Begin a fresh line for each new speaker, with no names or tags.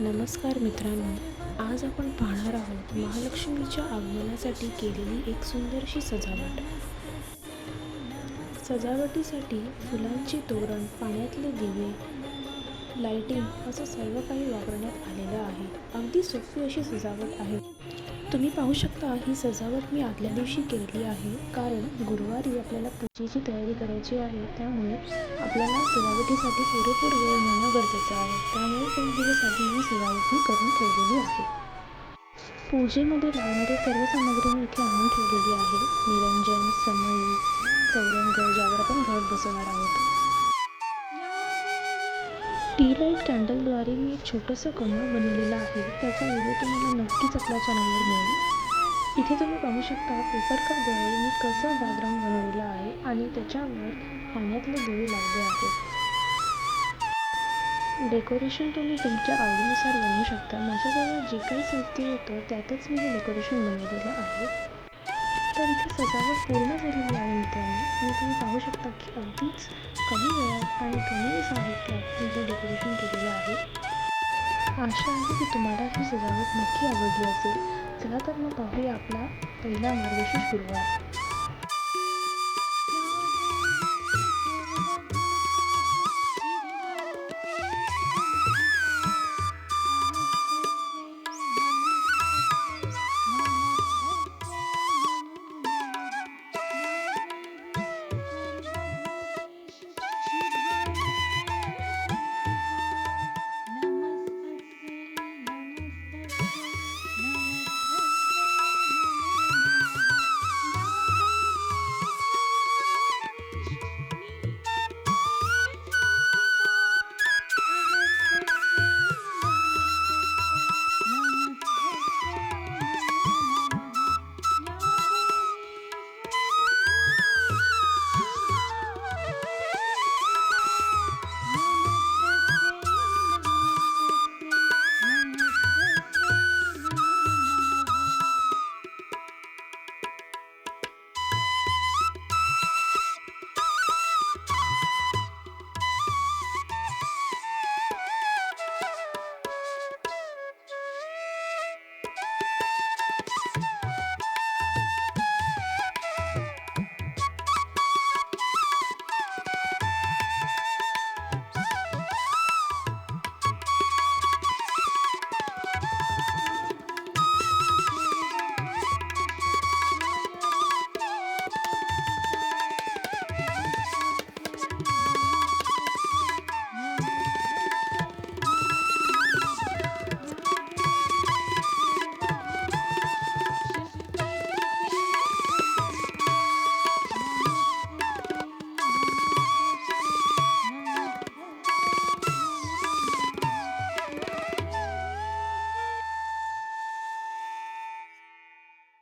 नमस्कार मित्रांनो आज आपण पाहणार आहोत महालक्ष्मीच्या आगमनासाठी केलेली एक सुंदरशी सजावट. सजावटीसाठी फुलांची तोरण पाण्यातले दिवे लाइटिंग असं सर्व काही वापरण्यात आलेलं आहे. अगदी सोपी अशी सजावट आहे. तुम्ही पाहू शकता ही सजावट मी आदल्या दिवशी केली आहे. कारण गुरुवारी आपल्याला पूजेची तयारी करायची आहे. त्यामुळे आपल्याला सजावटीसाठी पुरेपूर वेळ मिळणं गरजेचं आहे. त्यामुळे दोन दिवस आधी ही सजावट मी करून ठेवलेली आहे. पूजेमध्ये लागणारी सर्व सामग्री मी इथे आणून ठेवलेली आहे. निरंजन समई चौरंग ज्यावर आपण घट बसवणार आहोत. टी लाइट कॅन्डलद्वारे मी एक छोटंसं कमळ बनवलेलं आहे. त्याचा व्हिडिओ तुम्हाला नक्कीच आपल्या चॅनलवर मिळेल. इथे तुम्ही पाहू शकता पेपर कपद्वारे मी कसं बॅकग्राऊंड बनवलेलं आहे आणि त्याच्यावर पाण्यातले दिवे लावले आहेत. डेकोरेशन तुम्ही तुमच्या आवडीनुसार बनवू शकता. माझ्याजवळ जे काही साहित्य होतं त्यातच मी हे डेकोरेशन बनवलेलं आहे. तर इथे सजावट पूर्ण झालेली आहे मित्रांनो. तुम्ही पाहू शकता की अगदीच कमी वेळात आणि कमी साहित्यात मी डेकोरेशन केलेलं आहे आशा आहे की तुम्हाला ही सजावट नक्की आवडली असेल. चला तर मग पाहूया आपला पहिला मार्गशीर्ष गुरुवार.